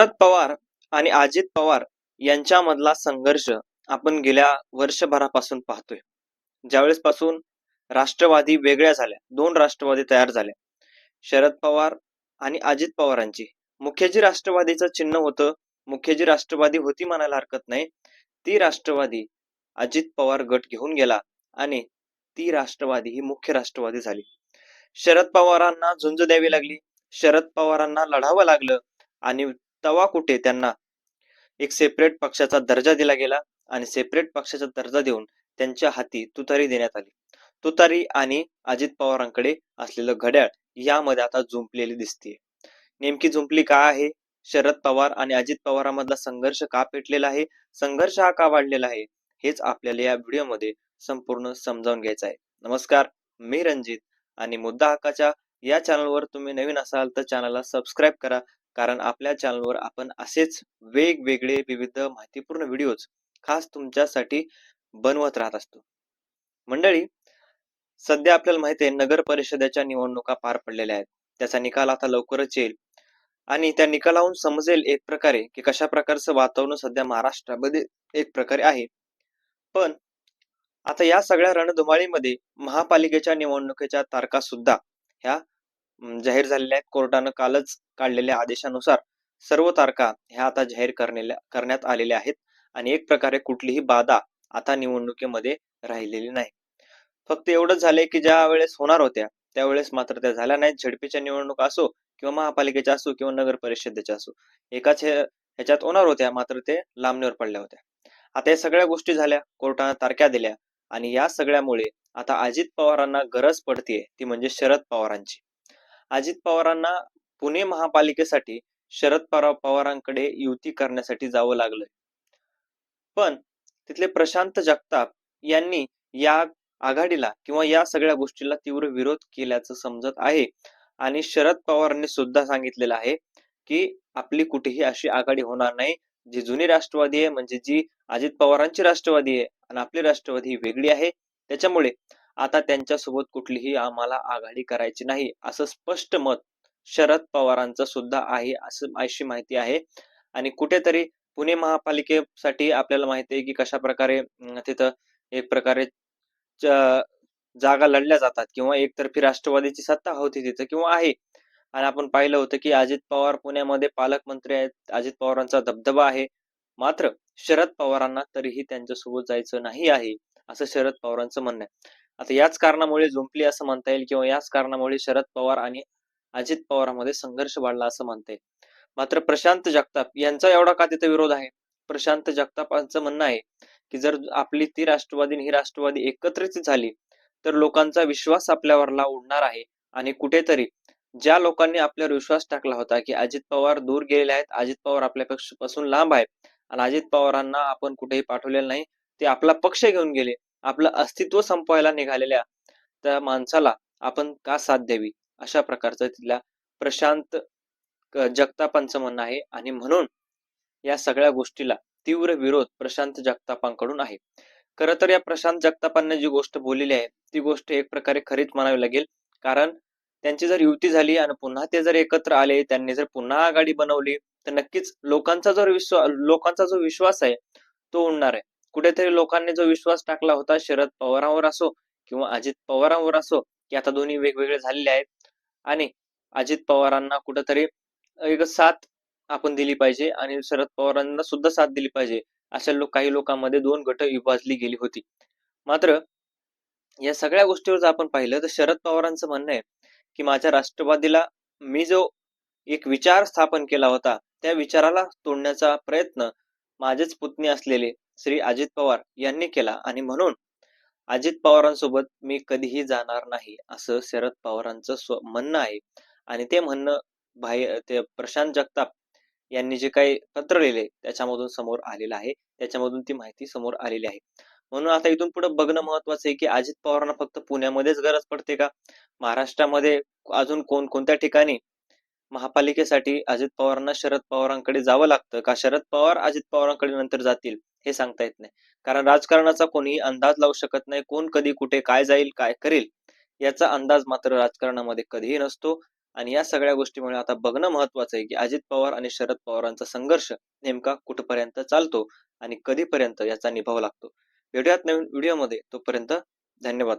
शरद पवार आणि अजित पवार यांच्यामधला संघर्ष आपण गेल्या वर्षभरापासून पाहतोय. ज्यावेळेस पासून राष्ट्रवादी वेगळ्या झाल्या दोन राष्ट्रवादी तयार झाल्या. शरद पवार आणि अजित पवारांची. मुख्य जी राष्ट्रवादीचं चिन्ह होतं मुख्य जी राष्ट्रवादी होती म्हणायला हरकत नाही ती राष्ट्रवादी अजित पवार गट घेऊन गेला आणि ती राष्ट्रवादी ही मुख्य राष्ट्रवादी झाली. शरद पवारांना झुंज द्यावी लागली. शरद पवारांना लढावं लागलं आणि तवा कुठे त्यांना? एक सेपरेट पक्षाचा दर्जा दिला गेला आणि सेपरेट पक्षाचा दर्जा देऊन त्यांच्या हाती तुतारी देण्यात आली. तुतारी आणि अजित पवारांकडे असलेलं घड्याळ यामध्ये आता जुंपलेली दिसते नेमकी जुंपली का आहे? शरद पवार आणि अजित पवारांमधला संघर्ष का पेटलेला आहे? संघर्ष हा का वाढलेला आहे? हेच आपल्याला या व्हिडिओमध्ये संपूर्ण समजावून घ्यायचं आहे. नमस्कार मी रणजित आणि मुद्दा हक्काच्या या चॅनलवर तुम्ही नवीन असाल तर चॅनलला सबस्क्राईब करा. कारण आपल्या चॅनलवर आपण असेच वेगवेगळे विविध माहितीपूर्ण व्हिडिओज खास तुमच्यासाठी बनवत राहत असतो. मंडळी सध्या आपल्याला माहिती आहे नगर परिषदेच्या निवडणुका पार पडलेल्या आहेत. त्याचा निकाल आता लवकरच येईल. आणि त्या निकालाहून समजेल एक प्रकारे की कशा प्रकारचं वातावरण सध्या महाराष्ट्रामध्ये एक प्रकारे आहे. पण आता या सगळ्या रणधुमाळीमध्ये महापालिकेच्या निवडणुकीच्या तारखा सुद्धा ह्या जाहीर झालेल्या आहेत. कोर्टानं कालच काढलेल्या आदेशानुसार सर्व तारखा ह्या आता जाहीर करण्यात आलेल्या आहेत. आणि एक प्रकारे कुठलीही बाधा आता निवडणुकीमध्ये राहिलेली नाही. फक्त एवढंच झालंय की ज्या वेळेस होणार होत्या त्यावेळेस मात्र त्या झाल्या नाहीत. झडपीच्या निवडणुका असो किंवा महापालिकेच्या असो किंवा नगर परिषदेच्या असो एकाच ह्याच्यात होणार होत्या मात्र ते लांबणीवर पडल्या होत्या. आता या सगळ्या गोष्टी झाल्या. कोर्टानं तारख्या दिल्या आणि या सगळ्यामुळे आता अजित पवारांना गरज पडतीये ती म्हणजे शरद पवारांची. अजित पवारांना पुणे महापालिकेसाठी शरद पवार पवारांकडे युती करण्यासाठी जावं लागलं पण तिथले प्रशांत जगताप यांनी या आघाडीला किंवा या सगळ्या गोष्टीला तीव्र विरोध केल्याचं समजत आहे. आणि शरद पवारांनी सुद्धा सांगितलेलं आहे की आपली कुठेही अशी आघाडी होणार नाही जी जुनी राष्ट्रवादी आहे म्हणजे जी अजित पवारांची राष्ट्रवादी आहे. आणि आपली राष्ट्रवादी ही वेगळी आहे त्याच्यामुळे आता त्यांच्यासोबत कुठलीही आम्हाला आघाडी करायची नाही असं स्पष्ट मत शरद पवारांचं सुद्धा आहे असं अशी माहिती आहे. आणि कुठेतरी पुणे महापालिकेसाठी आपल्याला माहिती आहे की कशा प्रकारे तिथं एक प्रकारे जागा लढल्या जातात किंवा एकतर्फी राष्ट्रवादीची सत्ता होती तिथं किंवा आहे. आणि आपण पाहिलं होतं की अजित पवार पुण्यामध्ये पालकमंत्री आहेत अजित पवारांचा दबदबा आहे. मात्र शरद पवारांना तरीही त्यांच्यासोबत जायचं नाही आहे. असं शरद पवारांचं म्हणणं आहे. आता याच कारणामुळे जुंपली असं म्हणता येईल किंवा याच कारणामुळे शरद पवार आणि अजित पवारांमध्ये संघर्ष वाढला असं म्हणता येईल. मात्र प्रशांत जगताप यांचा एवढा का तिथे विरोध आहे? प्रशांत जगतापांचं म्हणणं आहे की जर आपली ती राष्ट्रवादी आणि ही राष्ट्रवादी एकत्रित झाली तर लोकांचा विश्वास आपल्यावरला उडणार आहे आणि कुठेतरी ज्या लोकांनी आपल्यावर विश्वास टाकला होता की अजित पवार दूर गेलेले आहेत अजित पवार आपल्यापासून लांब आहेत आणि अजित पवारांना आपण कुठेही पाठवलेलं नाही ते आपला पक्ष घेऊन गेले. आपलं अस्तित्व संपवायला निघालेल्या त्या माणसाला आपण का साथ द्यावी? अशा प्रकारचं तिथल्या प्रशांत जगतापांचं म्हणणं आहे. आणि म्हणून या सगळ्या गोष्टीला तीव्र विरोध प्रशांत जगतापांकडून आहे. खर तर या प्रशांत जगतापांनी जी गोष्ट बोललेली आहे ती गोष्ट एक प्रकारे खरीच म्हणावी लागेल. कारण त्यांची जर युती झाली आणि पुन्हा ते जर एकत्र आले त्यांनी जर पुन्हा आघाडी बनवली तर नक्कीच लोकांचा जो विश्वास लोकांचा जो विश्वास आहे तो उडणार आहे. कुठेतरी लोकांनी जो विश्वास टाकला होता शरद पवारांवर असो किंवा अजित पवारांवर असो की आता दोन्ही वेगवेगळे झालेले आहेत. आणि अजित पवारांना कुठेतरी एक साथ आपण दिली पाहिजे आणि शरद पवारांना सुद्धा साथ दिली पाहिजे अशा लोक काही लोकांमध्ये दोन गट विभाजली गेली होती. मात्र या सगळ्या गोष्टीवर जर आपण पाहिलं तर शरद पवारांचं म्हणणं आहे की माझ्या राष्ट्रवादीला मी जो एक विचार स्थापन केला होता त्या विचाराला तोडण्याचा प्रयत्न माझेच पुतणे असलेले श्री अजित पवार यांनी केला आणि म्हणून अजित पवारांसोबत मी कधीही जाणार नाही असं शरद पवारांचं स्व म्हणणं आहे. आणि ते म्हणणं बाहेर ते प्रशांत जगताप यांनी जे काही पत्र लिहिले त्याच्यामधून समोर आलेलं आहे. त्याच्यामधून ती माहिती समोर आलेली आहे. म्हणून आता इथून पुढे बघणं महत्वाचं आहे की अजित पवारांना फक्त पुण्यामध्येच गरज पडते का? महाराष्ट्रामध्ये अजून कोण कोणत्या ठिकाणी महापालिकेसाठी अजित पवारांना शरद पवारांकडे जावं लागतं का? शरद पवार अजित पवारांकडे नंतर जातील. हे सांगता येत नाही. कारण राजकारणाचा कोणीही अंदाज लावू शकत नाही कोण कधी कुठे काय जाईल काय करेल याचा अंदाज मात्र राजकारणामध्ये कधीही नसतो. आणि या सगळ्या गोष्टीमुळे आता बघणं महत्वाचं आहे की अजित पवार आणि शरद पवारांचा संघर्ष नेमका कुठपर्यंत चालतो आणि कधीपर्यंत याचा निभाव लागतो. भेटूयात नवीन व्हिडिओमध्ये. तोपर्यंत धन्यवाद.